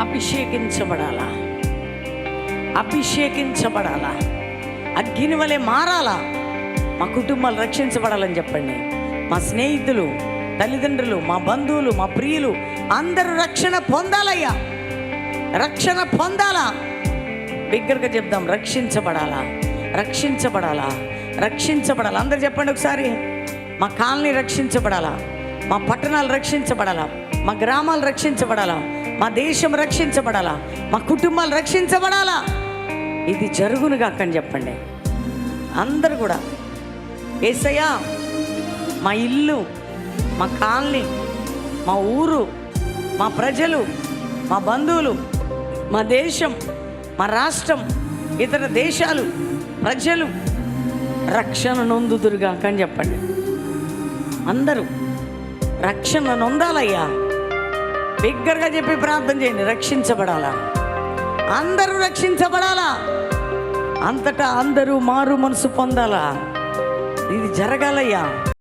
అభిషేకించబడాలా? అభిషేకించబడాలా? అగ్గిని వలె మారాలా? మా కుటుంబాలు రక్షించబడాలని చెప్పండి. మా స్నేహితులు తల్లిదండ్రులు మా బంధువులు మా ప్రియులు అందరూ రక్షణ పొందాలయ్యా. రక్షణ పొందాలా? బిగ్గరగా చెప్దాం రక్షించబడాలా? రక్షించబడాలా? రక్షించబడాలా? అందరు చెప్పండి ఒకసారి. మా కాలనీ రక్షించబడాలా? మా పట్టణాలు రక్షించబడాలా? మా గ్రామాలు రక్షించబడాలా? మా దేశం రక్షించబడాలా? మా కుటుంబాలు రక్షించబడాలా? ఇది జరుగును కాకని చెప్పండి. అందరు కూడా. ఏసయ్యా మా ఇల్లు మా కాలనీ మా ఊరు మా ప్రజలు మా బంధువులు మా దేశం మా రాష్ట్రం ఇతర దేశాలు ప్రజలు రక్షణ నొందుదురుగాక అని చెప్పండి. అందరూ రక్షణ నొందాలయ్యా. బిగ్గరగా చెప్పి ప్రార్థన చేయండి. రక్షించబడాలా? అందరూ రక్షించబడాలా? అంతటా అందరూ మారు మనసు పొందాలా? ఇది జరగాలయ్యా.